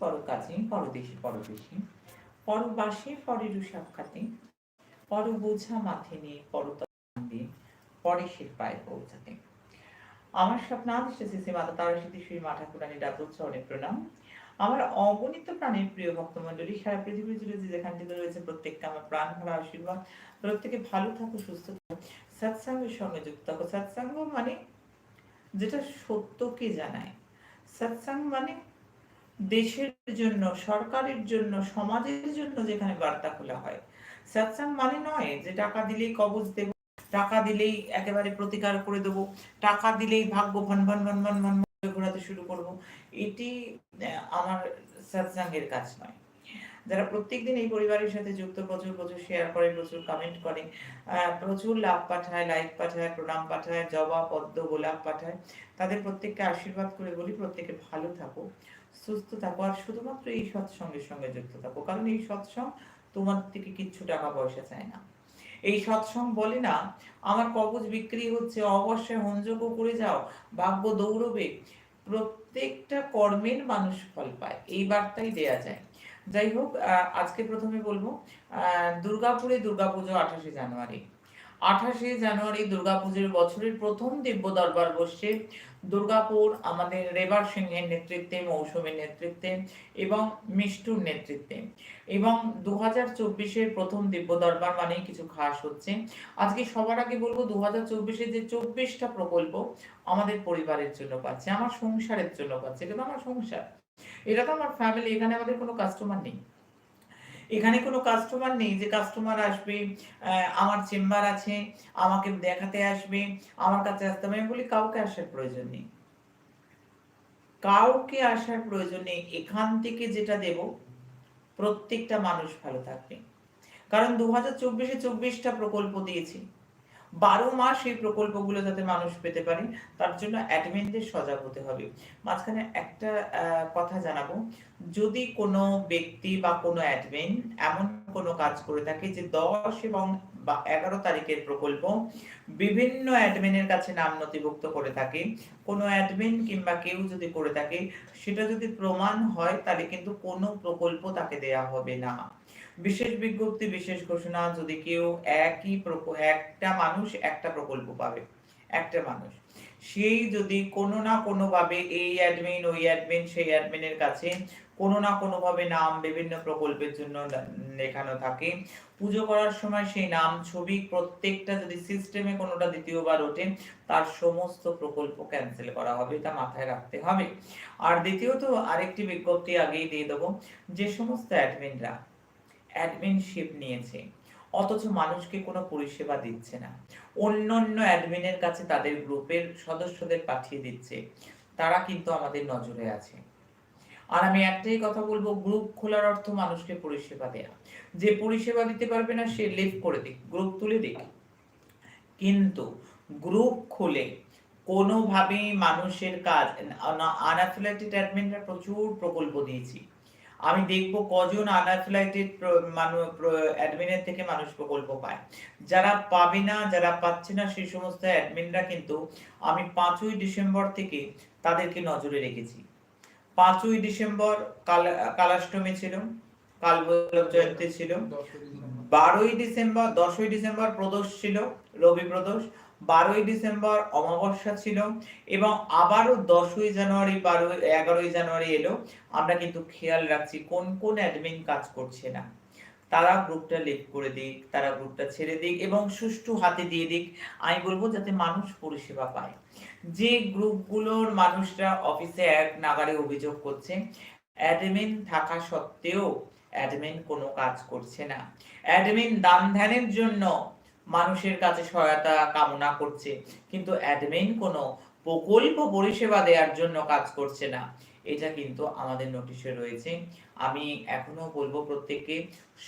পরকাজে পরদেশে পরদেশে, পরবাসে সাক্ষাতে, পর বোঝা মাথে নিয়ে পায়ে পৌঁছাতে। আমার স্বপ্নাদিষ্ট শ্রী মাতা তারা প্রণাম। আমার অগণিত প্রাণের প্রিয় ভক্তমন্ডলী সারা পৃথিবী জুড়ে যে যেখান থেকে রয়েছে প্রত্যেককে আমার প্রাণ ভরা আশীর্বাদ প্রত্যেকে ভালো থাকো, সুস্থ থাকো। সৎসঙ্গের সঙ্গে যুক্ত। থাকো সৎসঙ্গ মানে যেটা সত্যকে জানায়। সৎসঙ্গ মানে দেশের জন্য, সরকারের জন্য, সমাজের জন্য যেখানে বার্তা খোলা হয়। সৎসঙ্গ মানে নয় যে টাকা দিলেই কবজ দেব, টাকা দিলেই একেবারে প্রতিকার করে দেব, টাকা দিলেই ভাগ্য ভন ভন ভন ভন ভন ঘোরাতে শুরু করব। এটি আমার সৎসঙ্গের কাজ নয়। যারা প্রত্যেকদিন এই পরিবারের সাথে যুক্ত, প্রচুর প্রচুর শেয়ার করে, প্রচুর কমেন্ট করে প্রচুর লাভ পাঠায় লাইক পাঠায়, প্রণাম পাঠায়, জবা, পদ্ম, গোলাপ পাঠায়, তাদের প্রত্যেককে আশীর্বাদ করে বলি প্রত্যেকে ভালো থাকো, সুস্থ থাকো আর শুধুমাত্র এই সৎসঙ্গের সঙ্গে যুক্ত থাকো, কারণ এই সৎসঙ্গ তোমার থেকে কিচ্ছু টাকা পয়সা চায় না। এই সৎসঙ্গ বলে না, আমার কবচ বিক্রি হচ্ছে, অবশ্যই হনযোগ্য করে যাও, ভাগ্য দৌড়বে, প্রত্যেকটা কর্মের মানুষ ফল পায়, এই বার্তাই দেয়া যায়। যাই হোক আজকে প্রথমে বলব দুর্গাপুরে দুর্গাপুজো আঠাশে জানুয়ারি। আঠাশে জানুয়ারি দুর্গাপুজোর বছরের প্রথম দিব্য দরবার বসছে। দুর্গাপুর আমাদের রেবার সিংহের নেতৃত্বে, মৌসুমীর নেতৃত্বে এবং মিষ্টুর নেতৃত্বে। এবং দু হাজার চব্বিশের প্রথম দিব্য দরবার মানেই কিছু খাস হচ্ছে। আজকে সবার আগে বলব দু হাজার চব্বিশে যে চব্বিশটা প্রকল্প আমাদের পরিবারের জন্য পাচ্ছে, আমার সংসারের জন্য পাচ্ছে, এটা তো আমার সংসার। এটা তো আমার ফ্যামিলি এখানে আমাদের কোনো কাস্টমার নেই। এখানে কোনো কাস্টমার নেই যে কাস্টমার আসবে আমার চেম্বার আছে, আমাকে দেখাতে আসবে, আমার কাছে আসতে হবে। আমি বলি, কাউকে আসার প্রয়োজন নেই। কাউকে আসার প্রয়োজন নেই, এখান থেকে যেটা দেব, প্রত্যেকটা মানুষ ভালো থাকবে। কারণ দু হাজার চব্বিশে চব্বিশটা প্রকল্প দিয়েছি। বারো মাস এই প্রকল্পগুলো যাতে মানুষ পেতে পারে, তার জন্য অ্যাডমিনদের সজাগ হতে হবে। মাঝখানে একটা কথা জানাব। যদি কোনো ব্যক্তি বা কোনো অ্যাডমিন এমন কোনো কাজ করে থাকে যে দশ এবং বা এগারো তারিখের প্রকল্প, বিভিন্ন অ্যাডমিনের কাছে নাম নথিভুক্ত করে থাকে। কোনো অ্যাডমিন কিংবা কেউ যদি করে থাকে, সেটা যদি প্রমাণ হয়, তাহলে কিন্তু কোনো প্রকল্প তাকে দেয়া হবে না। বিশেষ বিজ্ঞপ্তি, বিশেষ ঘোষণা, যদি কেউ একই একটা মানুষ একটা প্রকল্প পাবে, একটা মানুষ। সেই যদি কোনো না কোনো ভাবে এই অ্যাডমিন, ওই অ্যাডমিন, সেই অ্যাডমিনের কাছে কোনো না কোনো ভাবে নাম বিভিন্ন প্রকল্পের জন্য লেখানো থাকে। পুজো করার সময় সেই নাম, ছবি প্রত্যেকটা যদি সিস্টেমে কোনোটা দ্বিতীয়বার ওঠে, তার সমস্ত প্রকল্প ক্যান্সেল করা হবে তা মাথায় রাখতে হবে। আর দ্বিতীয়ত, আরেকটি বিজ্ঞপ্তি আগেই দিয়ে দেবো, যে সমস্ত অ্যাডমিনরা অ্যাডমিনশিপ নিয়েছে, অথচ মানুষকে কোনো পরিষেবা দিচ্ছে না। অন্যান্য অ্যাডমিনের কাছে তাদের গ্রুপের সদস্যদের পাঠিয়ে দিচ্ছে, তারা কিন্তু আমাদের নজরে আছে। আর আমি একটাই কথা বলব গ্রুপ খোলার অর্থ মানুষকে পরিষেবা দেয়া। যে পরিষেবা দিতে পারবে না, সে লিভ করে দিক গ্রুপ তুলে দিক। কিন্তু গ্রুপ খুলে কোনোভাবেই মানুষের কাজ আনাফিলাইটেড অ্যাডমিনরা প্রচুর প্রকল্প দিয়েছি। আমি দেখব কজন আনাফিলাইটেড অ্যাডমিনের থেকে মানুষ প্রকল্প পায়। যারা পাবে না, যারা পাচ্ছে না সেই সমস্ত অ্যাডমিনরা কিন্তু আমি পাঁচই ডিসেম্বর থেকে তাদেরকে নজরে রেখেছি। পাঁচই ডিসেম্বর কাল, কালাষ্টমী ছিল কাল জয়ন্তী ছিল। বারোই ডিসেম্বর, দশই ডিসেম্বর প্রদোষ ছিল, রবি প্রদোষ। বারোই ডিসেম্বর অমাবস্যা ছিল এবং আবারও দশই জানুয়ারি, বারোই, এগারোই জানুয়ারি এলো। আমরা কিন্তু খেয়াল রাখছি কোন কোন অ্যাডমিন কাজ করছে না। তারা গ্রুপটা লিভ করে দিক, তারা গ্রুপটা ছেড়ে দিক এবং সুষ্ঠু হাতে দিয়ে দিক। আমি বলব যাতে মানুষ পরিষেবা পায়। যে গ্রুপগুলোর মানুষরা অফিসে এক নাগারে অভিযোগ করছে, অ্যাডমিন থাকা সত্ত্বেও অ্যাডমিন কোনো কাজ করছে না। অ্যাডমিন দান ধ্যানের জন্য মানুষের কাছে সহায়তা কামনা করছে, কিন্তু অ্যাডমিন কোনো প্রকল্প পরিষেবা দেওয়ার জন্য কাজ করছে না। এটা কিন্তু আমাদের নোটিশে রয়েছে। আমি এখনও বলব প্রত্যেককে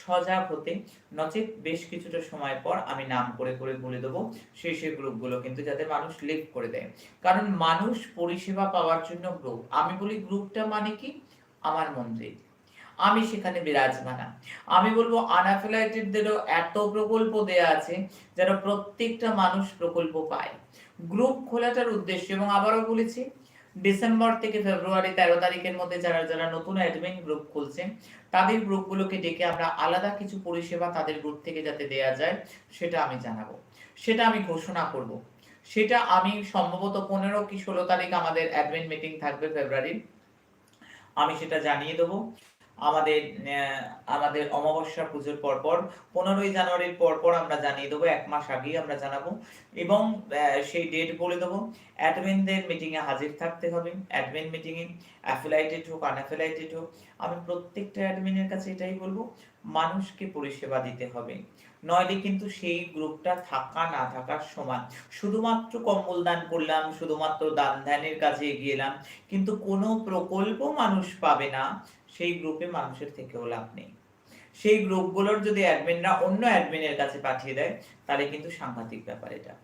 সজাগ হতে, নচেত বেশ কিছুটা সময় পর আমি নাম করে করে বলে দেবো সেই সেই গ্রুপগুলো কিন্তু যাতে মানুষ লিভ করে দেয়। কারণ মানুষ পরিষেবা পাওয়ার জন্য গ্রুপ আমি বলি গ্রুপটা মানে কি? আমার মন্দির আমি সেখানে বিরাজমানা। আমি বলব আনাফিলাইটেডদেরও এত প্রকল্প দেয়া আছে যেন প্রত্যেকটা মানুষ প্রকল্প পায়। গ্রুপ খোলাটার উদ্দেশ্য এবং আবারও বলেছি ডিসেম্বর থেকে ফেব্রুয়ারি তেরো তারিখের মধ্যে যারা যারা নতুন অ্যাডমিন গ্রুপ খুলছেন, তাদের গ্রুপগুলোকে ডেকে আমরা আলাদা কিছু পরিষেবা তাদের গ্রুপ থেকে যাতে দেয়া যায়, সেটা আমি জানাব। সেটা আমি ঘোষণা করব। সেটা আমি সম্ভবত পনেরো কি ষোলো তারিখ আমাদের অ্যাডমিন মিটিং থাকবে ফেব্রুয়ারির। আমি সেটা জানিয়ে দেবো। আমাদের আমাদের অমাবস্যা পুজোর পরপর, পনেরোই জানুয়ারির পরপর আমরা জানিয়ে দেবো, এক মাস আগেই আমরা জানাব এবং সেই ডেট বলে দেবো অ্যাডমিনদের মিটিংয়ে হাজির থাকতে হবে অ্যাডমিন মিটিংয়ে অ্যাফিলাইটেড হোক আনঅ্যাফিলাইটেড হোক, আমি প্রত্যেকটা অ্যাডমিনের কাছে এটাই বলব, মানুষকে পরিষেবা দিতে হবে, নইলে কিন্তু সেই গ্রুপটা থাকা, না থাকার সমান। শুধুমাত্র কম্বল দান করলাম, শুধুমাত্র দান ধ্যানের কাজে এগিয়ে এলাম, কিন্তু কোনো প্রকল্প মানুষ পাবে না সেই গ্রুপে মানুষের থেকেও লাভ নেই। সেই গ্রুপগুলোর যদি অ্যাডমিনরা অন্য অ্যাডমিনের কাছে পাঠিয়ে দেয়, তাহলে কিন্তু সাংঘাতিক ব্যাপার এটা।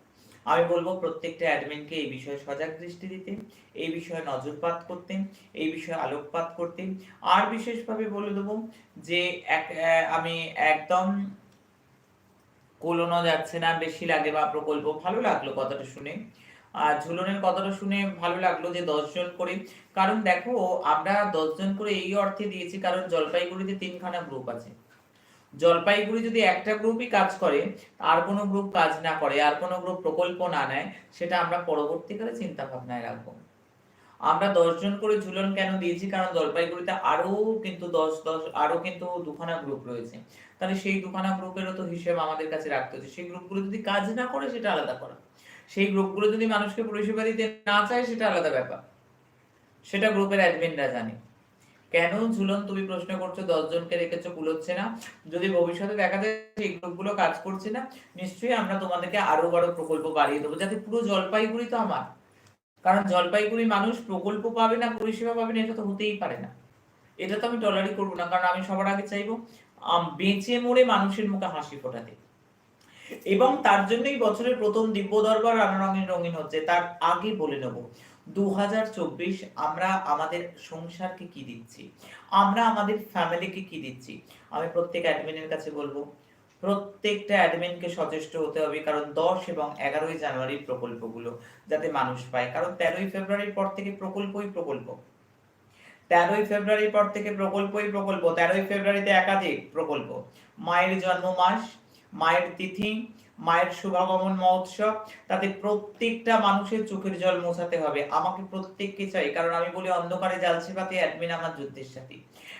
আমি বলব প্রত্যেকটা অ্যাডমিনকে এই বিষয়ে সজাগ দৃষ্টি দিতে, এই বিষয়ে নজরপাত করতে, এই বিষয়ে আলোকপাত করতে। আর বিশেষভাবে বলে দেবো যে এক আমি একদম কোলোনো যাচ্ছে না, বেশি লাগে বা প্রকল্প ভালো লাগল কথাটা শুনে। আর ঝুলনের কথাটা শুনে ভালো লাগল যে দশজন করে। কারণ দেখো, আমরা দশজন করে এই অর্থে দিয়েছি, কারণ জলপাইগুড়িতে তিনখানা গ্রুপ আছে। জলপাইগুড়ি যদি একটা গ্রুপই কাজ করে, আর কোনো গ্রুপ কাজ না করে, আর কোনো গ্রুপ প্রকল্প না নেয়, সেটা আমরা পরবর্তীকালে চিন্তা ভাবনায় রাখব। আমরা দশজন করে ঝুলন কেন দিয়েছি? কারণ জলপাইগুড়িতে আরও কিন্তু দশ দশ, আরও কিন্তু দুখানা গ্রুপ রয়েছে। তাহলে সেই দুখানা গ্রুপেরও তো হিসেব আমাদের কাছে রাখতে হচ্ছে। সেই গ্রুপগুলো যদি কাজ না করে, সেটা আলাদা করা। সেই গ্রুপগুলো যদি মানুষকে পরিষেবা দিতে না চায়, সেটা আলাদা ব্যাপার। সেটা গ্রুপের অ্যাডমিনরা জানে। কেন ঝুলন তুমি প্রশ্ন করছ, দশজনকে রেখেছো, কুলোচ্ছে না? যদি ভবিষ্যতে দেখা যায় এই গ্রুপগুলো কাজ করছে না, নিশ্চয়ই আমরা তোমাদেরকে আরও বড় প্রকল্প বাড়িয়ে দেবো। যাতে পুরো জলপাইগুড়ি তো আমার। কারণ জলপাইগুড়ি মানুষ প্রকল্প পাবে না, পরিষেবা পাবে না, এটা তো হতেই পারে না। এটা তো আমি টলারি করব না, কারণ আমি সবার আগে চাইব বেঁচে মরে মানুষের মুখে হাসি ফোটাতে। এবং তার জন্যই বছরের প্রথম দিব্য দরবার রঙিন রঙিন হচ্ছে, তার আগে বলে নেব। দু হাজার চব্বিশ আমরা আমাদের সংসারকে কি দিচ্ছি? আমরা আমাদের ফ্যামিলিকে কি দিচ্ছি? আমি প্রত্যেক অ্যাডমিনের কাছে বলব, প্রত্যেকটা অ্যাডমিনকে সচেষ্ট হতে হবে, কারণ দশ এবং এগারোই জানুয়ারির প্রকল্পগুলো যাতে মানুষ পায়। কারণ তেরোই ফেব্রুয়ারির পর থেকে প্রকল্পই প্রকল্প। তেরোই ফেব্রুয়ারির পর থেকে প্রকল্পই প্রকল্প, তেরোই ফেব্রুয়ারিতে একাধিক প্রকল্প। মায়ের জন্ম মাস মায়ের তিথি, মায়ের শুভাগমন মহোৎসব, তাতে প্রত্যেকটা মানুষের চোখের জল মোছাতে হবে। আমাকে প্রত্যেককে চাই, কারণ আমি বলি অন্ধকারে জালছে পাতে অ্যাডমিন আমার যুদ্ধের সাথে।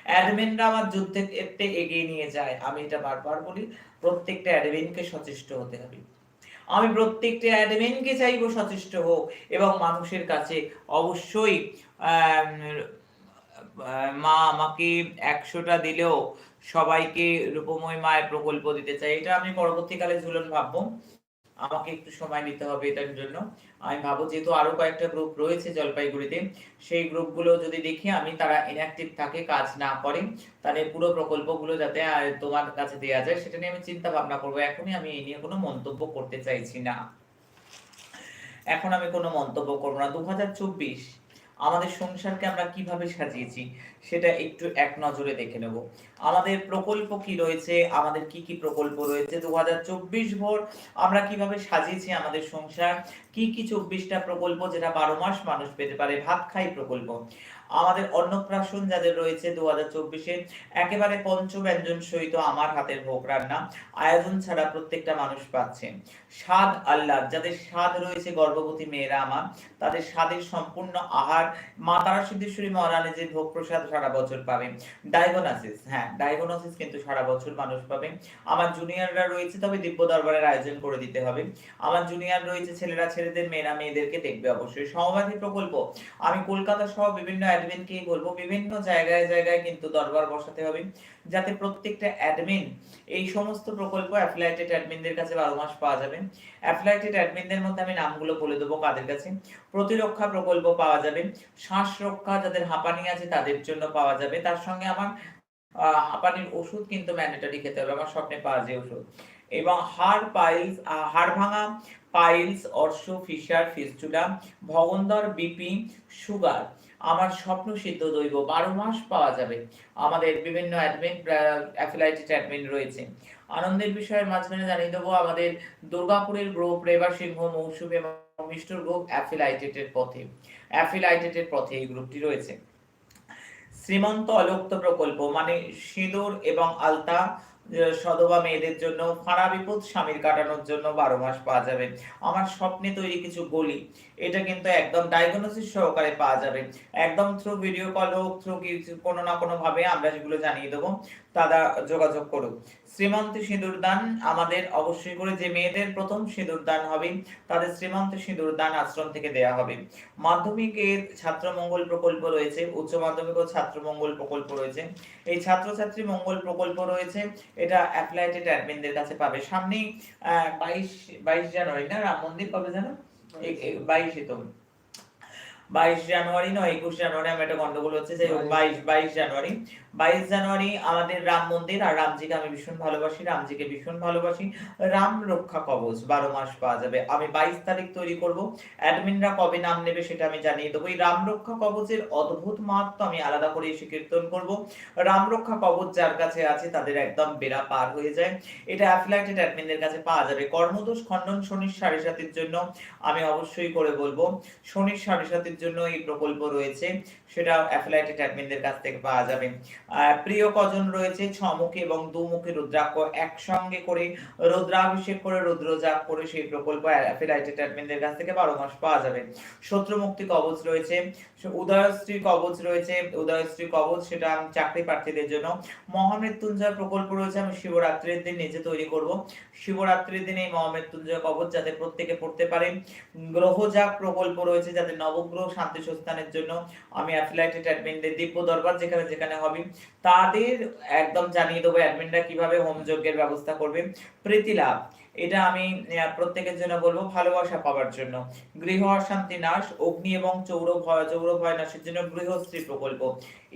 অ্যাডমিনরা আমার যুদ্ধের ক্ষেত্রে এগিয়ে নিয়ে যায়, আমি এটা বারবার বলি, প্রত্যেকটা অ্যাডমিনকে সচেষ্ট হতে হবে। আমি প্রত্যেকটা অ্যাডমিনকে চাইব সচেষ্ট হোক, এবং মানুষের কাছে অবশ্যই মা আমাকে একশোটা দিলেও সবাইকে রূপময় মায়ের প্রকল্প দিতে চাই। এটা আমি পরবর্তীকালে ঝুলন ভাববো। আমাকে একটু সময় নিতে হবে এটার জন্য। আমি ভাবো যেহেতু আরও কয়েকটা গ্রুপ রয়েছে জলপাইগুড়িতে, সেই গ্রুপগুলো যদি দেখি আমি তারা ইনঅ্যাক্টিভ থাকে, কাজ না করে, তাহলে পুরো প্রকল্পগুলো যাতে তোমার কাছে দেওয়া যায়, সেটা নিয়ে আমি চিন্তা ভাবনা করব। এখনই আমি এই নিয়ে কোনো মন্তব্য করতে চাইছি না। এখন আমি কোনো মন্তব্য করব না। দু হাজার চব্বিশ আমাদের সংসারকে আমরা কীভাবে সাজিয়েছি, সেটা একটু এক নজরে দেখে নেব। আমাদের প্রকল্প কি রয়েছে? আমাদের কি কি প্রকল্প রয়েছে? দু হাজার চব্বিশ ভোর আমরা কীভাবে সাজিয়েছি আমাদের সংসার? কি কি চব্বিশটা প্রকল্প যেটা বারো মাস মানুষ পেতে পারে? ভাত খাই প্রকল্প। আমাদের অন্নপ্রাশন যাদের রয়েছে দু হাজার চব্বিশে, একেবারে পঞ্চব্যঞ্জন সহিত আমার হাতের ভোগ রান্না, আয়োজন ছাড়া প্রত্যেকটা মানুষ পাচ্ছে। স্বাদ আল্লাহ যাদের স্বাদ রয়েছে গর্ভবতী মেয়েরা আমার, তাদের স্বাদের সম্পূর্ণ আহার মা তারা সিদ্ধেশ্বরী মহারানী যে ভোগ প্রসাদ সারা বছর পাবে। ডায়াগনোসিস হ্যাঁ ডায়াগনোসিস কিন্তু সারা বছর মানুষ পাবে। আমার জুনিয়ররা রয়েছে, তবে দিব্য দরবারের আয়োজন করে দিতে হবে। আমার জুনিয়র রয়েছে, ছেলেরা, ছেলেদের, মেয়েরা, মেয়েদেরকে দেখবে অবশ্যই। সমবাদী প্রকল্প, আমি কলকাতা সহ বিভিন্ন অ্যাডমিনকেই বলব, বিভিন্ন জায়গায় জায়গায় কিন্তু দরবার বসাতে হবে। যাতে প্রত্যেকটা অ্যাডমিন, এই সমস্ত প্রকল্প অ্যাফিলাইটেড অ্যাডমিনদের কাছে বারো মাস পাওয়া যাবে। অ্যাফিলাইটেড অ্যাডমিনদের মধ্যে আমি নামগুলো বলে দেবো কাদের কাছে। প্রতিরক্ষা প্রকল্প পাওয়া যাবে শ্বাস রক্ষা যাদের হাঁপানি আছে তাদের জন্য পাওয়া যাবে। তার সঙ্গে আমার হাঁপানির ওষুধ কিন্তু ম্যান্ডেটারি খেতে হবে, আমার স্বপ্নে পাওয়া যায় ওষুধ। এবং হাড় পাইলস হাড় ভাঙা, পাইলস, অর্শ, ফিশার, ফিস্টুলা, ভগন্দর, বিপি, সুগার আমার স্বপ্ন সিদ্ধ দৈব, বারো মাস পাওয়া যাবে। আমাদের বিভিন্ন অ্যাডমিন অ্যাফিলাইটেড অ্যাডমিন রয়েছে। আনন্দের বিষয়ের মাঝখানে জানিয়ে দেবো, আমাদের দুর্গাপুরের গ্রুপ, রেবা সিংহ, মৌসুমী এবং মিস্টার গ্রুপ অ্যাফিলাইটেডের পথে। অ্যাফিলাইটেডের পথে এই গ্রুপটি রয়েছে। শ্রীমন্ত অলোক্ত প্রকল্প মানে সিঁদুর এবং আলতা সদবা মেয়েদের জন্য, ফাঁড়া বিপদ স্বামীর কাটানোর জন্য বারো মাস পাওয়া যাবে। আমার স্বপ্নে তৈরি কিছু গলি। এটা কিন্তু একদম ডায়াগনোসিস সহকারে পাওয়া যাবে। একদম থ্রু ভিডিও কল হোক থ্রু কোনো না কোনো ভাবে আমরা সেগুলো জানিয়ে দেবো। তারা যোগাযোগ করুক। শ্রীমন্ত সিঁদুর দান আমাদের অবশ্যই করে যে মেয়েদের প্রথম সিঁদুর দান হবে, তাদের শ্রীমন্ত সিঁদুর দান আশ্রম থেকে দেয়া হবে। মাধ্যমিকের ছাত্র মঙ্গল প্রকল্প রয়েছে, উচ্চ মাধ্যমিক ও ছাত্র মঙ্গল প্রকল্প রয়েছে। এই ছাত্রছাত্রী মঙ্গল প্রকল্প রয়েছে, এটা অ্যাপ্লাইটেড অ্যাডমিনদের কাছে পাবে। সামনেই বাইশ বাইশ জানুয়ারি না, রাম মন্দির কবে জানো বাইশে তো। বাইশ জানুয়ারি নয় একুশ জানুয়ারি আমার একটা গন্ডগোল হচ্ছে যে বাইশ বাইশ জানুয়ারি। বাইশ জানুয়ারি আমাদের রাম মন্দির আর রামজিকে আমি ভীষণ ভালোবাসি, রামজিকে ভীষণ ভালোবাসি। রাম রক্ষা কবচ, বারো মাস পাওয়া যাবে। আমি বাইশ তারিখ তৈরি করব। অ্যাডমিনরা কবে নাম নেবে সেটা আমি জানিয়ে দেবো। এই রাম রক্ষা কবচের অদ্ভুত মাহাত্ম আমি আলাদা করে এসে কীর্তন করব। রাম রক্ষা কবচ যার কাছে আছে তাদের একদম বেড়া পার হয়ে যায়। এটা অ্যাফিলাইটেড অ্যাডমিনদের কাছে পাওয়া যাবে। কর্মদোষ খণ্ডন শনির সাড়ে সাতির জন্য আমি অবশ্যই করে বলব। শনির সাড়ে সাতির জন্য এই প্রকল্প রয়েছে। সেটা অ্যাফিলাইটেড অ্যাডমিনদের কাছ থেকে পাওয়া যাবে। প্রিয় কজন রয়েছে? ছমুখী এবং দুমুখী রুদ্রাক্ষ একসঙ্গে করে রুদ্রাভিষেক করে রুদ্রজাপ করে সেই প্রকল্প অ্যাফিলাইটেড অ্যাডমিনদের কাছ থেকে বারো মাস পাওয়া যাবে। শত্রু মুক্তি কবচ রয়েছে। উদয়শ্রী কবচ রয়েছে। উদয়শ্রী কবচ, সেটা চাকরি প্রার্থীদের জন্য। মহামৃত্যুঞ্জয় প্রকল্প রয়েছে। আমি শিবরাত্রির দিন নিজে তৈরি করব। শিবরাত্রির দিন এই মহামৃত্যুঞ্জয় কবচ যাতে প্রত্যেকে পড়তে পারে। গ্রহজাগ প্রকল্প রয়েছে যাতে নবগ্রহ শান্তি সস্থানের জন্য আমি অ্যাফিলাইটেড অ্যাডমিনদের দিব্য দরবার যেখানে যেখানে হবে। তাদের একদম জানিয়ে দেবো অ্যাডমিনরা কীভাবে হোম যজ্ঞের ব্যবস্থা করবে। প্রীতি লাভ এটা আমি প্রত্যেকের জন্য বলব ভালোবাসা পাওয়ার জন্য। গৃহ অশান্তি নাশ, অগ্নি এবং চৌর ভয় চৌর ভয় নাশের জন্য গৃহশ্রী প্রকল্প।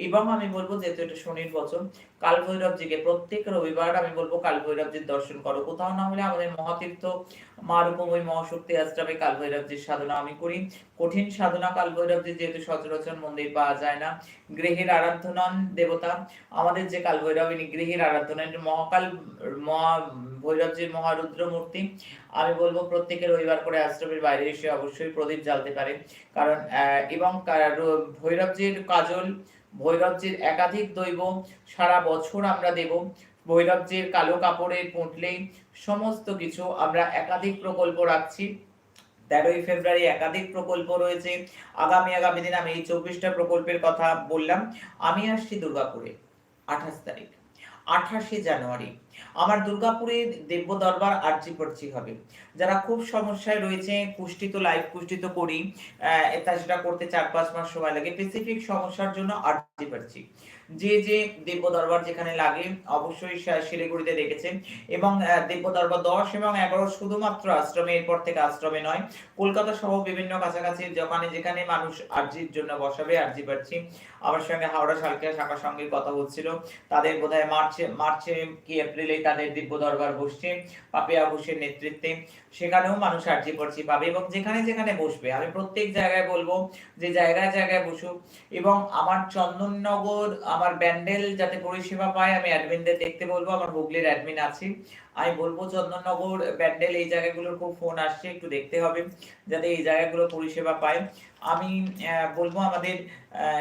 এবং আমি বলব, যেহেতু এটা শনির বছর কাল ভৈরবজিকে প্রত্যেক রবিবার আমি বলব, কাল ভৈরবজির দর্শন করো। কোথাও না হলে আমাদের মহাতীর্থ মা রূপময় মহাশক্তি আশ্রমে কাল ভৈরবজির সাধনা আমি করি। কঠিন সাধনা কাল ভৈরবজির যেহেতু সচরাচর মন্দির পাওয়া যায় না। গৃহের আরাধ্যনন দেবতা, আমাদের যে কাল ভৈরবিনী গৃহের আরাধ্য নন মহাকাল, মহা ভৈরবজির মহারুদ্র মূর্তি আমি বলব প্রত্যেকের রবিবার করে আশ্রমের বাইরে এসে অবশ্যই প্রদীপ জ্বালতে পারে। কারণ এবং ভৈরবজির কাজল, ভৈরবজির একাধিক দৈব সারা বছর আমরা দেব। ভৈরবজির কালো কাপড়ে পুঁটলে, সমস্ত কিছু আমরা একাধিক প্রকল্প রাখছি। তেরোই ফেব্রুয়ারি একাধিক প্রকল্প রয়েছে। আগামী আগামী দিন আমি এই চব্বিশটা প্রকল্পের কথা বললাম। আমি আসছি দুর্গাপুরে, আঠাশ তারিখ, আঠাশে জানুয়ারি। আমার দুর্গাপুরে দেব্য দরবার আর্জি পড়ছি হবে। যারা খুব সমস্যায় রয়েছে কুষ্টি তো লাইভ তো করি এটা সেটা করতে চার পাঁচ মাস সময় লাগে স্পেসিফিক সমস্যার জন্য আর্জি পড়ছি। যে যে দেব্য দরবার যেখানে লাগে, অবশ্যই শিলিগুড়িতে দেখেছেন। এবং দেব্য দরবার দশ এবং এগারো শুধুমাত্র আশ্রমে, এরপর থেকে আশ্রমে নয়। কলকাতা সহ বিভিন্ন কাছাকাছি যেখানে যেখানে মানুষ আর্জির জন্য বসাবে, আর্জি পাচ্ছি আমার সঙ্গে হাওড়া সালকিয়া শাখার সঙ্গে কথা হচ্ছিল। তাদের বোধহয় মার্চে মার্চে কি এপ্রিলে তাদের দিব্য দরবার বসছে, পাপিয়া ঘোষের নেতৃত্বে। সেখানেও মানুষ আর্জি পড়ছি পাবে এবং যেখানে যেখানে বসবে। আমি প্রত্যেক জায়গায় বলব যে জায়গায় জায়গায় বসুক এবং আমার চন্দননগর, আমার ব্যান্ডেল যাতে পরিষেবা পায়, আমি অ্যাডমিনদের দেখতে বলব। আমার হুগলির অ্যাডমিন আছে। আমি বলবো চন্দননগর ব্যান্ডেল এই জায়গাগুলোর খুব ফোন আসছে একটু দেখতে হবে যাতে এই জায়গাগুলো পরিষেবা পায় আমি বলবো আমাদের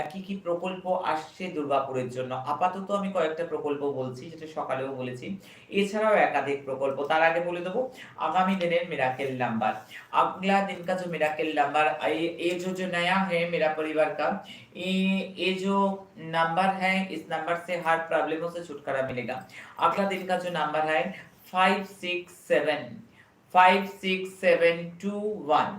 কি কি প্রকল্প আসছে দুর্গাপুরের জন্য আপাতত আমি কয়েকটা প্রকল্প বলছি যেটা সকালেও বলেছি এছাড়াও একাধিক প্রকল্প তার আগে বলে দেবো আগামী দিনের মিরাকেল নাম্বার अगला दिन का जो मिराकल नंबर ये जो जो नया है मेरा परिवार का ये ये जो नंबर है, इस नंबर से हर प्रॉब्लमों से छुटकारा मिलेगा। अगला दिन का जो नंबर है five six seven five six seven two one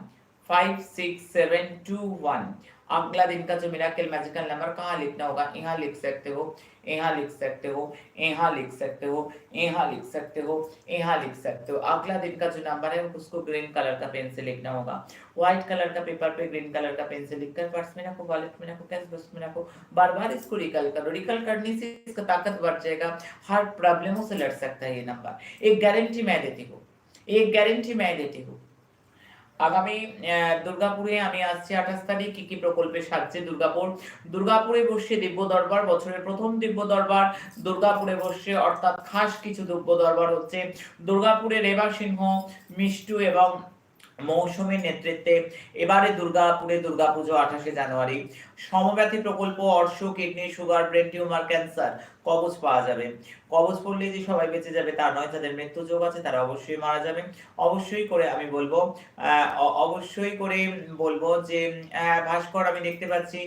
five six seven two one अगला दिन का जो मिराकल मैजिकल नंबर कहाँ लिखना होगा? यहाँ लिख सकते हो, यहाँ लिख सकते हो, यहाँ लिख सकते हो, यहाँ लिख सकते हो, यहाँ लिख सकते हो। अगला दिन का जो नंबर है, उसको ग्रीन कलर का पेन से लिखना होगा। व्हाइट कलर का पेपर पे ग्रीन कलर का पेन से लिखकर पर्स में रखो वॉलेट में रखो कैश बॉक्स में रखो। बार बार इसको रिकल करो। रिकल करने से इसका ताकत बढ़ जाएगा। हर प्रॉब्लमों से लड़ सकता है ये नंबर एक गारंटी मैं देती हूँ। एक गारंटी मैं देती हूँ। আগামী দুর্গাপুরে আমি আসছি আঠাশ তারিখ, কি কি প্রকল্পে সাজছে দুর্গাপুর? দুর্গাপুরে বসে দিব্য দরবার, বছরের প্রথম দিব্য দরবার। দুর্গাপুরে বসে অর্থাৎ খাস কিছু দিব্য দরবার হচ্ছে দুর্গাপুরে রেবা সিংহ, মিষ্টু এবং মৌসুমীর নেতৃত্বে। এবারে দুর্গাপুরে দুর্গাপুজো আঠাশে জানুয়ারি। সমব্যাথী প্রকল্প অর্শ kidney sugar brain tumour cancer কবচ পাওয়া যাবে। কবচ পড়লে যে সবাই বেঁচে যাবে তা নয়, যাদের মৃত্যু যোগ আছে তারা অবশ্যই মারা যাবে। অবশ্যই করে আমি বলব অবশ্যই করে বলব যে ভাস্কর, আমি দেখতে পাচ্ছি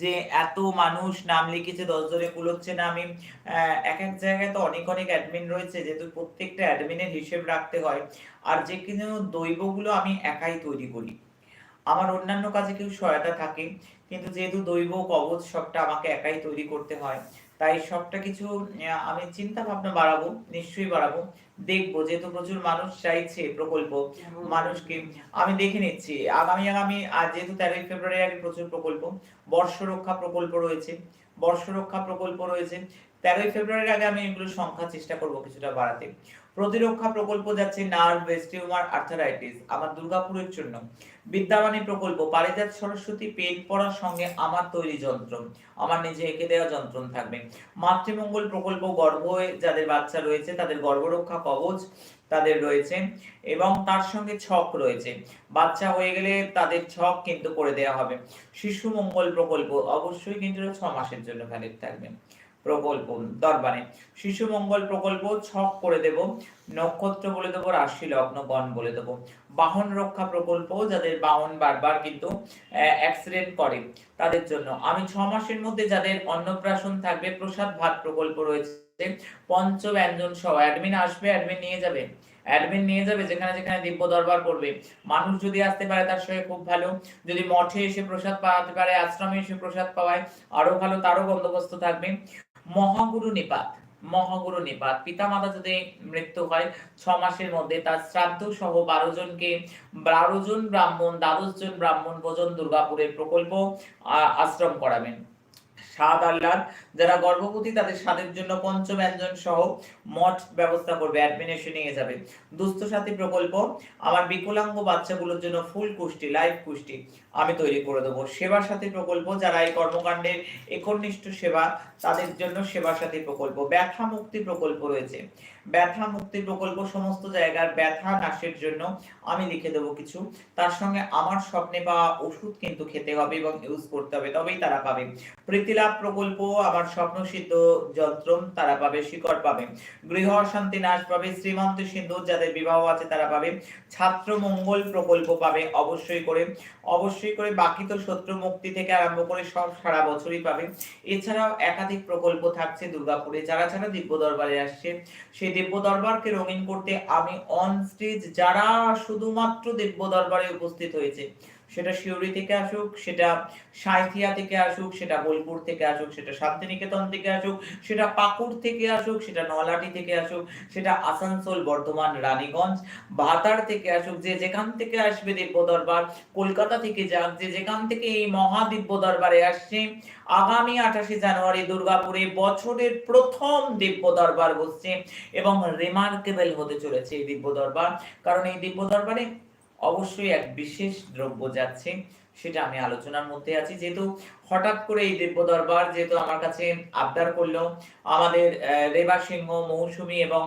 যে এত মানুষ নাম লিখেছে দশ জনে কুলোচ্ছে না আমি। এক এক জায়গায় তো অনেক অনেক অ্যাডমিন রয়েছে, যেহেতু প্রত্যেকটা অ্যাডমিনের হিসেব রাখতে হয়। আর যে কিন্তু দৈবগুলো আমি একাই তৈরি করি। আমার অন্যান্য কাজে কেউ সহায়তা থাকে কিন্তু যেহেতু দৈব কবচ সবটা আমাকে একাই তৈরি করতে হয় তাই সবটা কিছু আমি চিন্তা ভাবনা বাড়াবো নিশ্চয়ই বাড়াবো। দেখব যেহেতু প্রচুর মানুষ চাইছে প্রকল্প মানুষকে আমি দেখে নিচ্ছি। আগামী আগামী আজ যেহেতু তেরোই ফেব্রুয়ারি আগে প্রচুর প্রকল্প বর্ষ রক্ষা প্রকল্প রয়েছে বর্ষ রক্ষা প্রকল্প রয়েছে তেরোই ফেব্রুয়ারির আগে আমি এগুলোর সংখ্যা চেষ্টা করব কিছুটা বাড়াতে। প্রতিরক্ষা প্রকল্প যাচ্ছে নার্ভ টিউমার আর্থারাইটিস আমার দুর্গাপুরের জন্য। বিদ্যাবাণী প্রকল্প, পারিজাত সরস্বতী পেট পড়ার সঙ্গে আমার তৈরি যন্ত্র, আমার নিজে এঁকে দেওয়া যন্ত্র থাকবে। মাতৃমঙ্গল প্রকল্প গর্ভে যাদের বাচ্চা রয়েছে, তাদের গর্ভরক্ষা কবচ তাদের রয়েছে এবং তার সঙ্গে ছক রয়েছে। বাচ্চা হয়ে গেলে তাদের ছক কিন্তু করে দেওয়া হবে। শিশু মঙ্গল প্রকল্প অবশ্যই কিন্তু ছ মাসের জন্য ভ্যালিড থাকবে। প্রকল্প দরবারে। শিশু মঙ্গল প্রকল্প ছক করে দেব, নক্ষত্র বলে দেবো, রাশি লগ্ন গণ বলে দেবো। বাহন রক্ষা প্রকল্প, যাদের বাহন বারবার কিন্তু অ্যাক্সিডেন্ট করে তাদের জন্য। আমি ছ মাসের মধ্যে যাদের অন্নপ্রাশন থাকবে, প্রসাদ ভাত প্রকল্প রয়েছে পঞ্চ ব্যঞ্জন সহ অ্যাডমিন আসবে অ্যাডমিন নিয়ে যাবে। অ্যাডমিন নিয়ে যাবে, যেখানে যেখানে দিব্য দরবার করবে। মানুষ যদি আসতে পারে, তার সঙ্গে খুব ভালো। যদি মঠে এসে প্রসাদ পাওয়াতে পারে, আশ্রমে এসে প্রসাদ পাওয়ায়, আরও ভালো, তারও বন্দোবস্ত থাকবে। মহাগুরু নিপাত মহাগুরু নিপাত। পিতামাতা যদি মৃত্যু হয়, ছ মাসের মধ্যে তার শ্রাদ্ধ সহ বারো জনকে, বারো জন ব্রাহ্মণ, দ্বাদশ জন ব্রাহ্মণ ভোজন দুর্গাপুরের প্রকল্প আশ্রম করাবেন। স্বাদ আহ্লাদ যারা গর্ভবতী, তাদের স্বাদের জন্য পঞ্চব্যঞ্জন সহ মঠ ব্যবস্থা করবে অ্যাডমিনেশন নিয়ে যাবে। দুস্থ সাথী প্রকল্প, আমার বিকলাঙ্গ বাচ্চাগুলোর জন্য ফুল কুষ্টি লাইভ কুষ্টি আমি তৈরি করে দেবো। সেবা সাথী প্রকল্প, যারা এই কর্মকাণ্ডের একনিষ্ঠ সেবা, তাদের জন্য সেবা সাথী প্রকল্প। ব্যথা মুক্তি প্রকল্প রয়েছে। ব্যথা মুক্তি প্রকল্প সমস্ত জায়গার ব্যথা নাশের জন্য আমি লিখে দেবো কিছু। তার সঙ্গে আমার স্বপ্নে পাওয়া ওষুধ কিন্তু খেতে হবে এবং ইউজ করতে হবে, তবেই তারা পাবে। প্রীতিলাভ প্রকল্প, আমার স্বপ্ন সিদ্ধ যন্ত্র, তারা পাবে, শিকড় পাবে। গৃহ অশান্তি নাশ পাবে, শ্রীমন্ত সিন্ধু যাদের বিবাহ আছে তারা পাবে। ছাত্র মঙ্গল প্রকল্প পাবে অবশ্যই করে। অবশ্যই করে বাকি তো শত্রু মুক্তি থেকে আরম্ভ করে সব সারা বছরই পাবে। এছাড়াও একাধিক প্রকল্প থাকছে দুর্গাপুরে। যারা যারা দিব্য দরবারে আসছে সেই দিব্য দরবারকে রঙিন করতে আমি অন স্টেজ যারা শুধুমাত্র দিব্য দরবারে উপস্থিত হয়েছে। সেটা শিউরি থেকে আসুক, সেটা সাঁইথিয়া থেকে আসুক, সেটা বোলপুর থেকে আসুক, সেটা শান্তিনিকেতন থেকে আসুক, সেটা পাকুড় থেকে আসুক, সেটা নলাটি থেকে আসুক, সেটা আসানসোল, বর্ধমান, রানীগঞ্জ, ভাতার থেকে আসুক, যে যেখান থেকে আসবে দিব্য দরবার কলকাতা থেকে যাক, যে যেখান থেকে এই মহাদিব্য দরবারে আসছে, আগামী আঠাশে জানুয়ারি দুর্গাপুরে বছরের প্রথম দিব্য দরবার বসছে এবং রিমার্কেবল হতে চলেছে এই দিব্য দরবার কারণ এই দিব্য দরবারে অবশ্যই এক বিশেষ দ্রব্য যাচ্ছে, সেটা আমি আলোচনার মধ্যে আছি। যেহেতু হঠাৎ করে এই দিব্য দরবার যেহেতু আমার কাছে আবদার করল আমাদের রেবা সিংহ, মৌসুমী এবং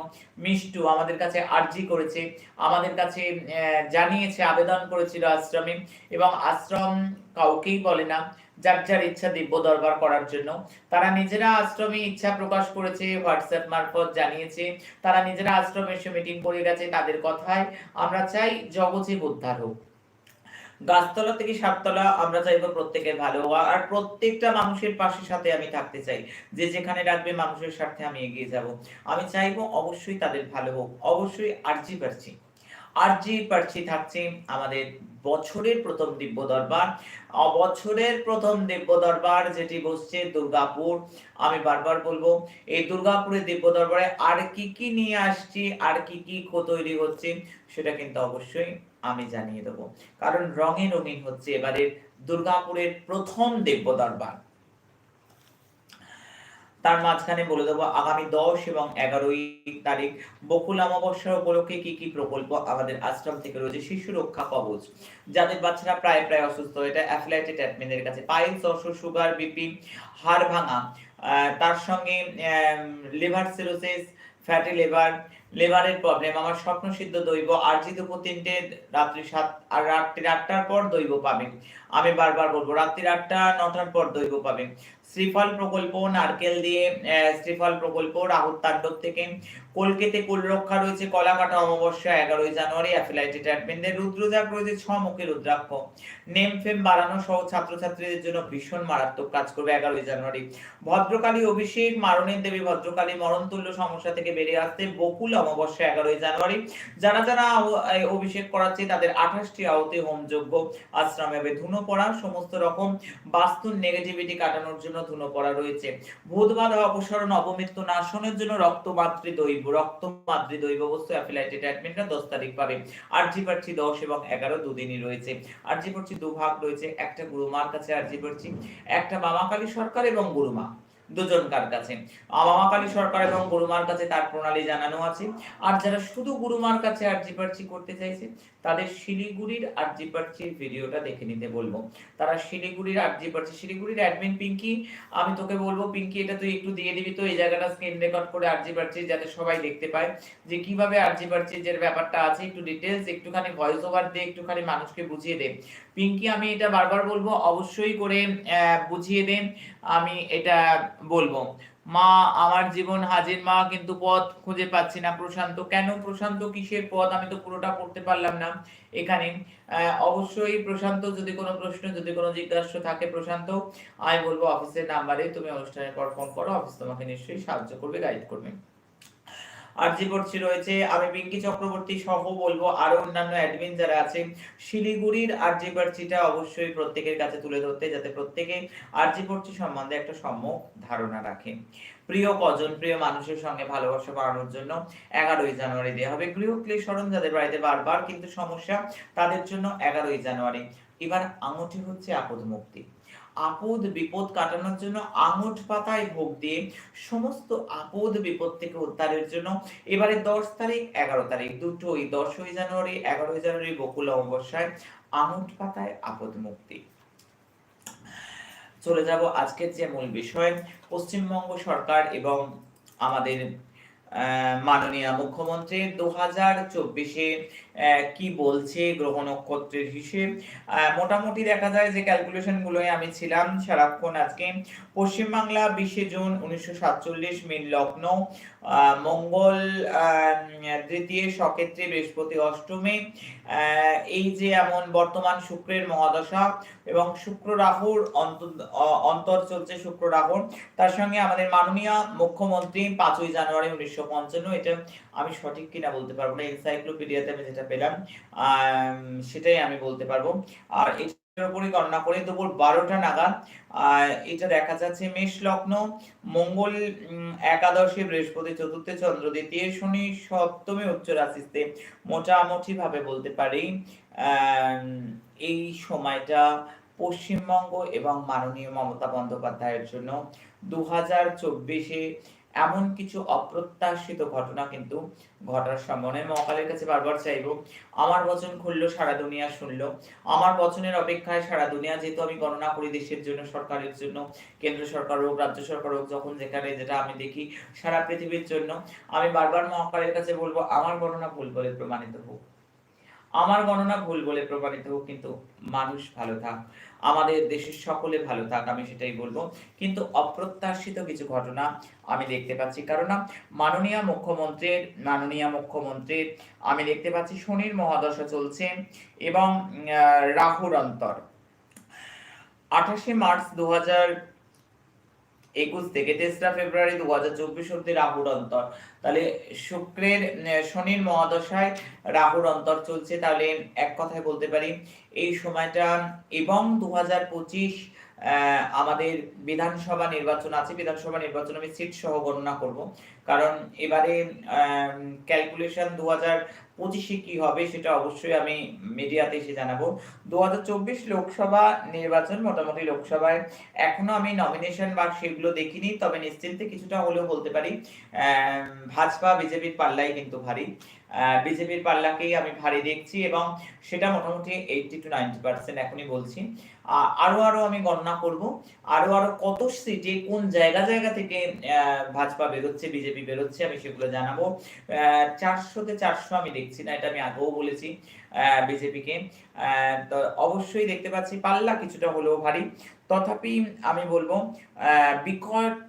মিষ্টু আমাদের কাছে আর্জি করেছে, আমাদের কাছে জানিয়েছে, আবেদন করেছিল আশ্রমে এবং আশ্রম কাউকেই বলে না। যার যার ইচ্ছা দিব্য দরবার করার জন্য। তারা নিজেরা আশ্রমে ইচ্ছা প্রকাশ করেছে, হোয়াটসঅ্যাপ মারফত জানিয়েছে। তারা নিজেরা আশ্রমে এসে মিটিং করে গেছে তাদের কথায়, আমরা চাই জগজীব উদ্ধার হোক। গাছতলা থেকে সাততলা আমরা চাইব প্রত্যেকের ভালো হওয়া, আর প্রত্যেকটা মানুষের পাশে সাথে আমি থাকতে চাই। যে যেখানে রাখবে মানুষের স্বার্থে আমি এগিয়ে যাব। আমি চাইব অবশ্যই তাদের ভালো হোক, অবশ্যই আরজি পারছি। আরজি পারছি থাকছে আমাদের বছরের প্রথম দিব্য দরবার বছরের প্রথম দিব্য দরবার যেটি বসছে দুর্গাপুর। আমি বারবার বলব, এই দুর্গাপুরের দিব্য দরবারে আর কি কি নিয়ে আসছি, আর কি কি তৈরি হচ্ছে, সেটা কিন্তু অবশ্যই আমি জানিয়ে দেবো। কারণ রঙে রঙিন হচ্ছে এবারে দুর্গাপুরের প্রথম দিব্য দরবার। তার মাঝখানে বলে দেবো আগামী দশ এবং এগারোই তারিখ বকুল অমাবস্যা উপলক্ষে কি কি প্রকল্প আমাদের আশ্রম থেকে রয়েছে শিশু রক্ষা কবচ। যাদের বাচ্চারা প্রায় প্রায় অসুস্থ, এটা অ্যাফ্লাইটেড অ্যাডমিনের কাছে। পাইলস অর্শ সুগার, বিপি, হাড় ভাঙা। তার সঙ্গে লিভার সিরোসিস, ফ্যাটি লিভার, লিভারের প্রবলেম। আমার স্বপ্ন সিদ্ধ দৈব, আর্জিত উপর তিনটে, রাত্রি সাত, আর রাত্রি আটটার পর দৈব পাবে। আমি বারবার বলব, রাত্রি আটটা, নটার পর দৈব পাবে। শ্রীফল প্রকল্প নারকেল দিয়ে শ্রীফল প্রকল্প রাহুল তাণ্ডব থেকে। কলকেতে কুল রক্ষা রয়েছে, কলাকাটা অমাবস্যা, এগারোই জানুয়ারি অ্যাফিলাইটেড অ্যাডমিনদের রুদ্রজাগ রয়েছে, ছ মুখে রুদ্রাক্ষ। নেম ফেম বাড়ানো সহ ছাত্রছাত্রীদের জন্য ভীষণ মারাত্মক কাজ করবে এগারোই জানুয়ারি। ভদ্রকালী অভিষেক, মারণের দেবী ভদ্রকালী মরণতুল্য সমস্যা থেকে বেরিয়ে আসতে বকুল অমাবস্যা, এগারোই জানুয়ারি। যারা যারা অভিষেক করাচ্ছে, তাদের আঠাশটি আহতি হোমযোগ্য আশ্রমে হবে ধুনো পড়া সমস্ত রকম বাস্তুর নেগেটিভিটি কাটানোর জন্য ধুনো পড়া রয়েছে। ভূত বাধা অপসারণ, অপমৃত্যু নাশনের জন্য রক্ত মাতৃ দৈব রক্ত মাতৃ দৈববস্তু অ্যাফিলাইটেড অ্যাডমিটটা দশ তারিখ পাবে। আরজি পার্চি দশ এবং এগারো দুদিনই রয়েছে। আরজি পার্চি দুভাগ রয়েছে, একটা গুরুমার কাছে আরজি পার্চি একটা মামাকালী সরকার এবং গুরুমা। দুজনকার কাছে? মামাকালী সরকার এবং গুরুমার কাছে তার প্রণালী জানানো আছে। আর যারা শুধু গুরুমার কাছে আরজি পার্চি করতে চাইছে, তাদের শিলিগুড়ির আরজি পার্চির ভিডিওটা দেখে নিতে বলব। তারা শিলিগুড়ির আরজি পার্চি, শিলিগুড়ির অ্যাডমিন পিঙ্কি, আমি তোকে বলব, পিঙ্কি, এটা তুই একটু দিয়ে দিবি তো, এই জায়গাটা স্ক্রিন রেকর্ড করে আরজি পার্চি যাতে সবাই দেখতে পায় যে কীভাবে আরজি পার্চির যে ব্যাপারটা আছে, একটু ডিটেলস একটুখানি ভয়েস ওভার দিয়ে একটুখানি মানুষকে বুঝিয়ে দে। পিঙ্কি, আমি এটা বারবার বলব, অবশ্যই করে বুঝিয়ে দেন। আমি এটা বলব। মা, আমার জীবন হাজির মা, কিন্তু পথ খুঁজে পাচ্ছি না। প্রশান্ত, কেন? প্রশান্ত কিসের পথ? আমি তো পুরোটা পড়তে পারলাম না এখানে। অবশ্যই প্রশান্ত, যদি কোনো প্রশ্ন, যদি কোনো জিজ্ঞাসা থাকে প্রশান্ত, আমি বলব অফিসের নাম্বারে তুমি অনুষ্ঠানে ফোন করো। অফিস তোমাকে নিশ্চয়ই সাহায্য করবে গাইড করবে। আরজি পড়ছি রয়েছে, আমি পিঙ্কি চক্রবর্তী সহ বলব আরও অন্যান্য অ্যাডমিন যারা আছে, শিলিগুড়ির আরজি পার্চিটা অবশ্যই প্রত্যেকের কাছে তুলে ধরতে যাতে প্রত্যেকে আরজি পড়ছি সম্বন্ধে একটা সম্যক ধারণা রাখে। প্রিয় কজন, প্রিয় মানুষের সঙ্গে ভালোবাসা বাড়ানোর জন্য এগারোই জানুয়ারি দেওয়া হবে। গৃহ ক্লেশরণ যাদের বাড়িতে বারবার কিন্তু সমস্যা, তাদের জন্য এগারোই জানুয়ারি। এবার আঙুঠি হচ্ছে আপদ মুক্তি আপদ বিপদ কাটানোর জন্য আঙুঠ পাতায় ভোগ দিয়ে সমস্ত আপদ বিপদ থেকে উদ্ধারের জন্য এবারে দশ তারিখ, এগারো তারিখ, দুটোই দশই জানুয়ারি এগারোই জানুয়ারি বকুল অমাবস্যায় আঙুঠ পাতায় আপদ মুক্তি। চলে যাব আজকের যে মূল বিষয়, পশ্চিমবঙ্গ সরকার এবং আমাদের মাননীয় মুখ্যমন্ত্রী দু হাজার চব্বিশে কি বলছে গ্রহ নক্ষত্রের হিসেব? মোটামুটি দেখা যায় যে ক্যালকুলেশন গুলোয় আমি ছিলাম, সারাক্ষণ আজকে পশ্চিমবাংলা বিশে জুন উনিশশো সাতচল্লিশ, মিন লগ্ন মঙ্গল তৃতীয় সক্ষেত্রে বৃহস্পতি অষ্টমে এই যে এমন বর্তমান শুক্রের মহাদশা এবং শুক্র রাহুর অন্তর চলছে শুক্র রাহুর, তার সঙ্গে আমাদের মাননীয় মুখ্যমন্ত্রী পাঁচই জানুয়ারি উনিশশো পঞ্চান্ন, এটা আমি সঠিক কিনা বলতে পারব না এনসাইক্লোপিডিয়াতে আমি যেটা পেলাম। সেটাই আমি বলতে পারব। আর এটার গণনা করে দুপুর বারোটা নাগাদ এটা দেখা যাচ্ছে মেষ লগ্ন, মঙ্গল একাদশে বৃহস্পতি, চতুর্থে চন্দ্র দ্বিতীয় শনি, সপ্তমে উচ্চ রাশিতে মোটামুটি ভাবে বলতে পারি এই সময়টা পশ্চিমবঙ্গ এবং মাননীয় মমতা বন্দ্যোপাধ্যায়ের জন্য। দু হাজার চব্বিশে এমন কিছু অপ্রত্যাশিত ঘটনা কিন্তু ঘটার সম্ভাবনা মহাকালের কাছে বারবার চাইব। আমার বচন খুললো, সারা দুনিয়া শুনলো। আমার বচনের অপেক্ষায় সারা দুনিয়া যেহেতু আমি গণনা করি দেশের জন্য, সরকারের জন্য, কেন্দ্র সরকার হোক, রাজ্য সরকার হোক, যখন যেখানে যেটা আমি দেখি সারা পৃথিবীর জন্য, আমি বারবার মহাকালের কাছে বলব, আমার গণনা ভুল বলে প্রমাণিত হোক। আমার গণনা ভুল বলে প্রমাণিত হোক, কিন্তু মানুষ ভালো থাক। আমাদের দেশের সকলে ভালো থাক, আমি সেটাই বলব। কিন্তু অপ্রত্যাশিত কিছু ঘটনা আমি দেখতে পাচ্ছি। কারণ মাননীয় মুখ্যমন্ত্রীর মাননীয় মুখ্যমন্ত্রীর, আমি দেখতে পাচ্ছি শনির মহাদশা চলছে এবং রাহুর অন্তর। আঠাশে মার্চ দু হাজার একুশ থেকে তেসরা ফেব্রুয়ারি দু হাজার চব্বিশ অব্দি রাহুর অন্তর। তাহলে শুক্রের শনির মহাদশায় রাহুর অন্তর চলছে। তাহলে এক কথায় বলতে পারি, এই সময়টা এবং দু হাজার পঁচিশ আমাদের বিধানসভা নির্বাচন আছে। বিধানসভা নির্বাচন আমি সিট সহ গণনা করব। কারণ এবারে ক্যালকুলেশন দু হাজার পঁচিশে কি হবে সেটা অবশ্যই আমি মিডিয়াতে এসে জানাব। দু হাজার চব্বিশ লোকসভা নির্বাচন, মোটামুটি লোকসভায় এখনও আমি নমিনেশন বা সেগুলো দেখিনি, তবে নিশ্চিন্তে কিছুটা হলেও বলতে পারি ভাজপা, বিজেপির পাল্লাই কিন্তু ভারী। বিজেপির পাল্লাকেই আমি ভারী দেখছি এবং সেটা মোটামুটি এইটটি টু নাইনটি পার্সেন্ট এখনই বলছি। আরও আরও আমি গণনা করব। আরও আরও কত সিটে কোন জায়গা জায়গা থেকে ভাজপা বেরোচ্ছে, বিজেপি বেরোচ্ছে আমি সেগুলো জানাব। চারশোতে চারশো আমি দেখছি না, এটা আমি আগেও বলেছি বিজেপিকে। তো অবশ্যই দেখতে পাচ্ছি, পাল্লা কিছুটা হলেও ভারী। তথাপি আমি বলব বিকট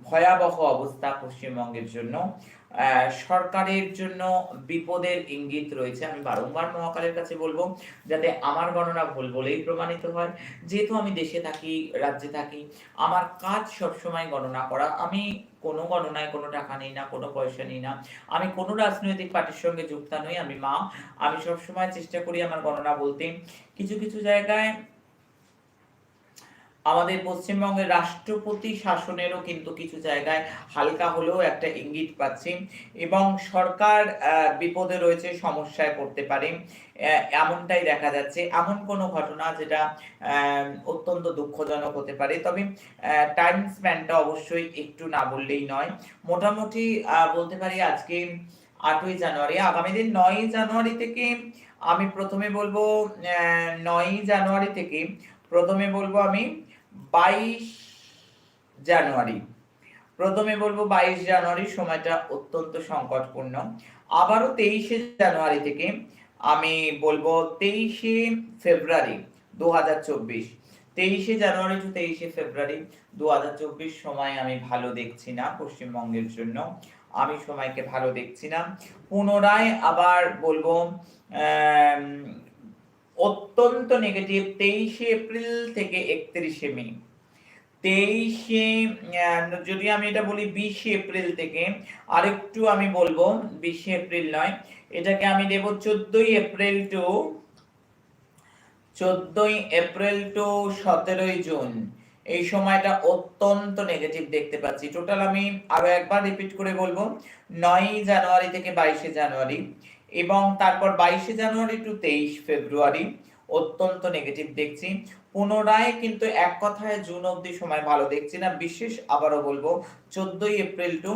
ভয়াবহ অবস্থা পশ্চিমবঙ্গের জন্য। সরকারের জন্য বিপদের ইঙ্গিত রয়েছে। আমি বারংবার মহাকালের কাছে বলব, যাতে আমার গণনা ভুল বলেই প্রমাণিত হয়। যেহেতু আমি দেশে থাকি, রাজ্যে থাকি, আমার কাজ সবসময় গণনা করা। আমি কোনো গণনায় কোনো টাকা নেই না, কোনো পয়সা নেই না। আমি কোনো রাজনৈতিক পার্টির সঙ্গে যুক্ত নই, আমি মা। আমি সবসময় চেষ্টা করি আমার গণনা বলতে। কিছু কিছু জায়গায় আমাদের পশ্চিমবঙ্গের রাষ্ট্রপতি শাসনেরও কিন্তু কিছু জায়গায় হালকা হলেও একটা ইঙ্গিত পাচ্ছি এবং সরকার বিপদে রয়েছে, সমস্যায় পড়তে পারে। এমনটাই দেখা যাচ্ছে। এমন কোনো ঘটনা যেটা অত্যন্ত দুঃখজনক হতে পারে। তবে টাইম স্প্যানটা অবশ্যই একটু না বললেই নয়। মোটামুটি বলতে পারি আজকে আটই জানুয়ারি। আগামী দিন নয়ই জানুয়ারি থেকে আমি প্রথমে বলব নয়ই জানুয়ারি থেকে প্রথমে বলব আমি বাইশ জানুয়ারি। প্রথমে বলব বাইশ জানুয়ারি, সময়টা অত্যন্ত সংকটপূর্ণ। আবারও তেইশে জানুয়ারি থেকে আমি বলব তেইশে ফেব্রুয়ারি দু হাজার চব্বিশ। তেইশে জানুয়ারি টু তেইশে ফেব্রুয়ারি দু হাজার চব্বিশ সময় আমি ভালো দেখছি না পশ্চিমবঙ্গের জন্য। আমি সময়কে ভালো দেখছি না। পুনরায় আবার বলব অত্যন্ত নেগেটিভ তেইশে এপ্রিল থেকে একত্রিশে মে। তেইশে যদি আমি এটা বলি বিশে এপ্রিল থেকে, আরেকটু আমি বলব, বিশে এপ্রিল নয়, এটাকে আমি দেব চোদ্দই এপ্রিল টু চোদ্দই এপ্রিল টু সতেরোই জুন। এই সময়টা অত্যন্ত নেগেটিভ দেখতে পাচ্ছি। টোটাল আমি আরও একবার রিপিট করে বলব, নয়ই জানুয়ারি থেকে বাইশে জানুয়ারি। এবং তারপর বাইশে জানুয়ারি টু তেইশ ফেব্রুয়ারি অত্যন্ত নেগেটিভ দেখছি। পুনরায় কিন্তু এক কথায় জুন অবধি সময় ভালো দেখছি না। বিশেষ আবারও বলব, চোদ্দই এপ্রিল টু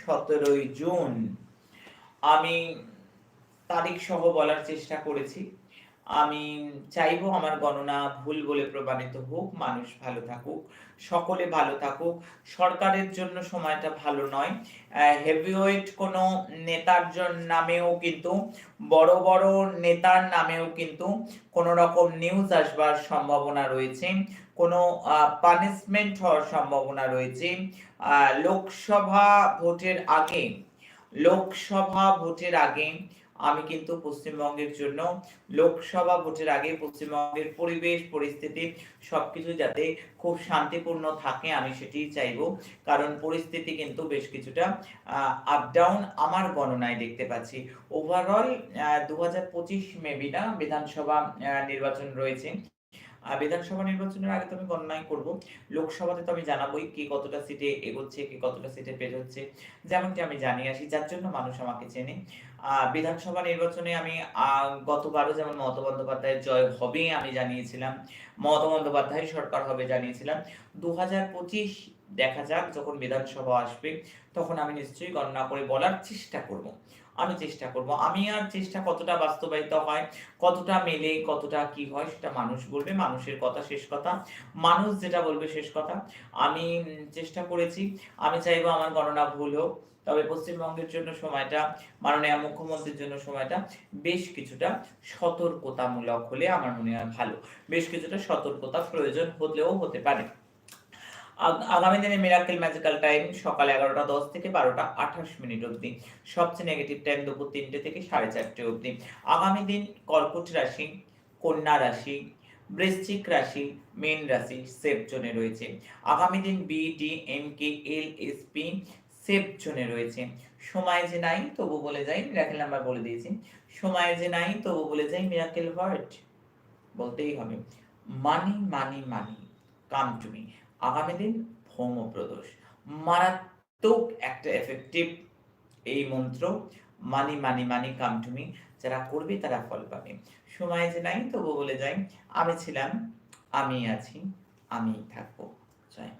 সতেরোই জুন। আমি তারিখ সহ বলার চেষ্টা করেছি। আমি চাইব আমার গণনা ভুল বলে প্রমাণিত হোক, মানুষ ভালো থাকুক, সকলে ভালো থাকুক। সরকারের জন্য সময়টা ভালো নয়। হেভিওয়েট কোনো নেতার জন্য নামেও কিন্তু, বড় বড় নেতার নামেও কিন্তু কোন রকম নিউজ আসবার সম্ভাবনা রয়েছে। কোনো পানিশমেন্ট হওয়ার সম্ভাবনা রয়েছে। লোকসভা ভোটের আগে, লোকসভা ভোটের আগে আমি কিন্তু পশ্চিমবঙ্গের জন্য লোকসভা ভোটের আগে পশ্চিমবঙ্গের পরিবেশ, পরিস্থিতি সবকিছু যাতে খুব শান্তিপূর্ণ থাকে, আমি সেটি চাইব। কারণ পরিস্থিতি কিন্তু বেশ কিছুটা আপ ডাউন আমার গণনায় দেখতে পাচ্ছি। ওভারঅল দু হাজার পঁচিশ মেবি না, বিধানসভা নির্বাচন রয়েছে। বিধানসভা নির্বাচনের আগে তো আমি গণনায় করব। লোকসভাতে তো আমি জানাবোই কে কতটা সিটে এগোচ্ছে, কে কতটা সিটে পের হচ্ছে। যেমনটি আমি জানিয়ে আসি, যার জন্য মানুষ আমাকে চেনে। বিধানসভা নির্বাচনে আমি গতবারও যেমন মমতা বন্দ্যোপাধ্যায়ের জয় হবে আমি জানিয়েছিলাম, মমতা বন্দ্যোপাধ্যায় সরকার হবে জানিয়েছিলাম। দু হাজার পঁচিশ দেখা যাক যখন বিধানসভা আসবে, তখন আমি নিশ্চয়ই গণনা করে বলার চেষ্টা করব। আমি চেষ্টা করব। আমি আর চেষ্টা কতটা বাস্তবায়িত হয়, কতটা মেলে, কতটা কি হয় সেটা মানুষ বলবে, মানুষের কথা শেষ কথা। মানুষ যেটা বলবে শেষ কথা। আমি চেষ্টা করেছি, আমি চাইব আমার গণনা ভুল হোক, তবে পশ্চিমবঙ্গের জন্য সময়টা, মাননীয় মুখ্যমন্ত্রীর জন্য সময়টা বেশ কিছুটা সতর্কতামূলক হলে আমার মনে হয় ভালো। বেশ কিছুটা সতর্কতা প্রয়োজন হলেও হতে পারে। আগামী দিনে মিরাকেল ম্যাজিক্যাল টাইম সকাল এগারোটা দশ থেকে বারোটা আঠাশ মিনিট অবধি। সবচেয়ে নেগেটিভ টাইম দুপুর তিনটে থেকে সাড়ে চারটে অবধি। আগামী দিন কর্কট রাশি, কন্যা রাশি, বৃশ্চিক রাশি, মেন রাশি, সেফ জোনে রয়েছে। আগামী দিন B D M K L S P safe জোনে রয়েছে। সময় যে নাই তবু বলে যাই মিরাকেল নাম্বার বলে দিয়েছি। সময় যে নাই তবু বলে যাই মিরাকেল ওয়ার্ড বলতেই হবে। মানি মানি মানি কাম টু মি আগামী দিন ভৌমপ্রদোষ। মারাত্মক একটা এফেক্টিভ এই মন্ত্র, মানি মানি মানি কাম টু মি যারা করবে তারা ফল পাবে। সময় যে নাই তবু বলে যাই আমি ছিলাম আমি আছি আমি থাকব। জয়।